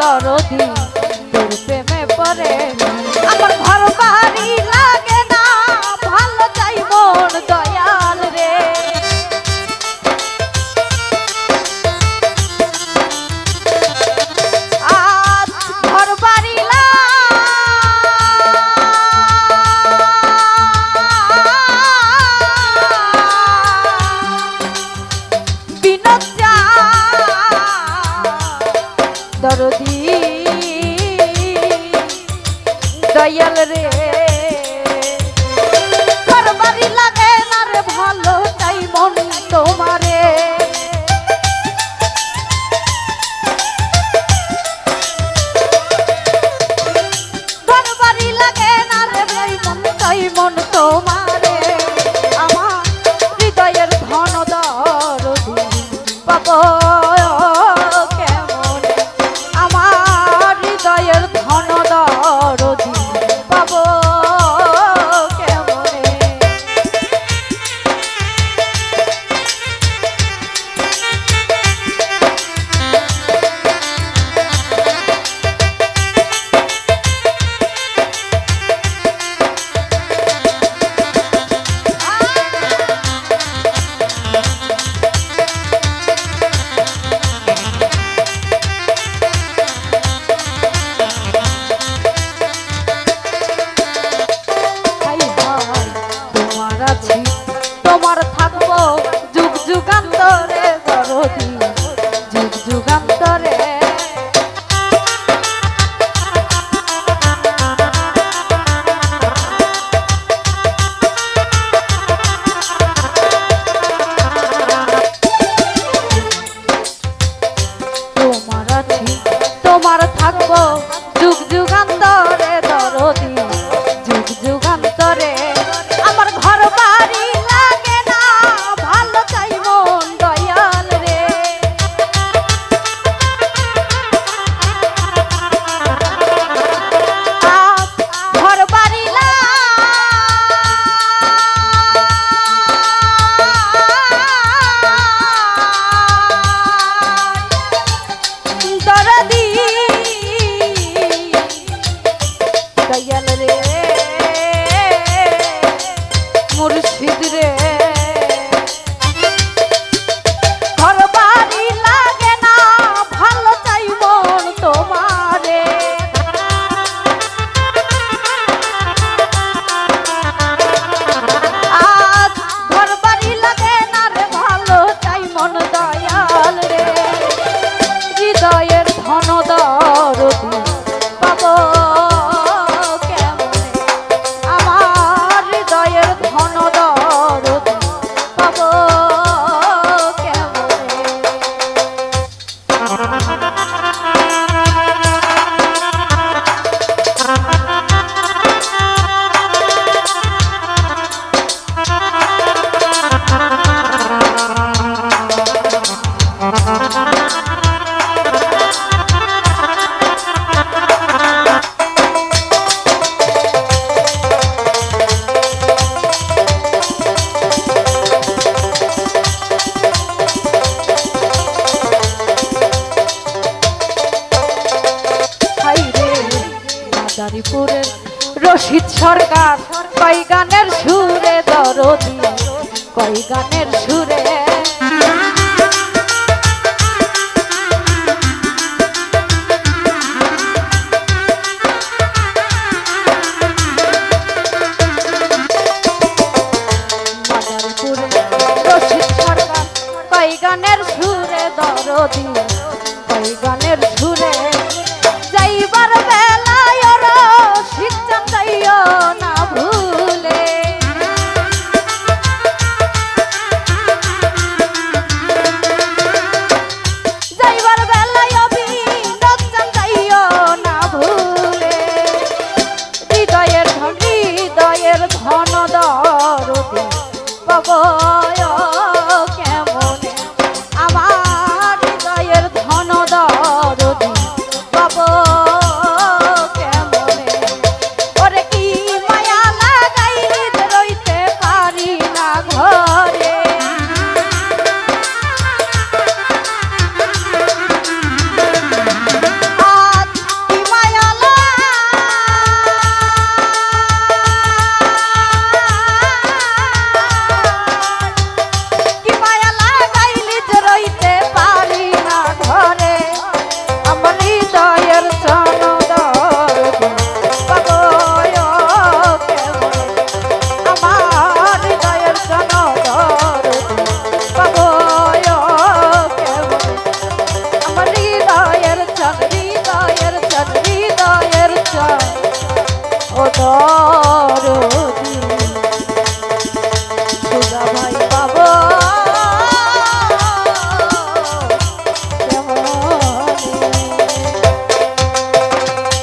দরদি দয়াল রে তোরে বড় শিকারিপুরের রশিদ সরকার কই গানের সুরে দরদি কই গানের সুরে গানের সুরে দরদি গানের সুরে। যাইবার বেলায় ওরা শিক্ষা যাইও না ভুলে। যাইবার বেলায় অভিনক্ষণ যাইও না ভুলে। হৃদয়ের ধন হৃদয়ের ধন দরদি পাবন ও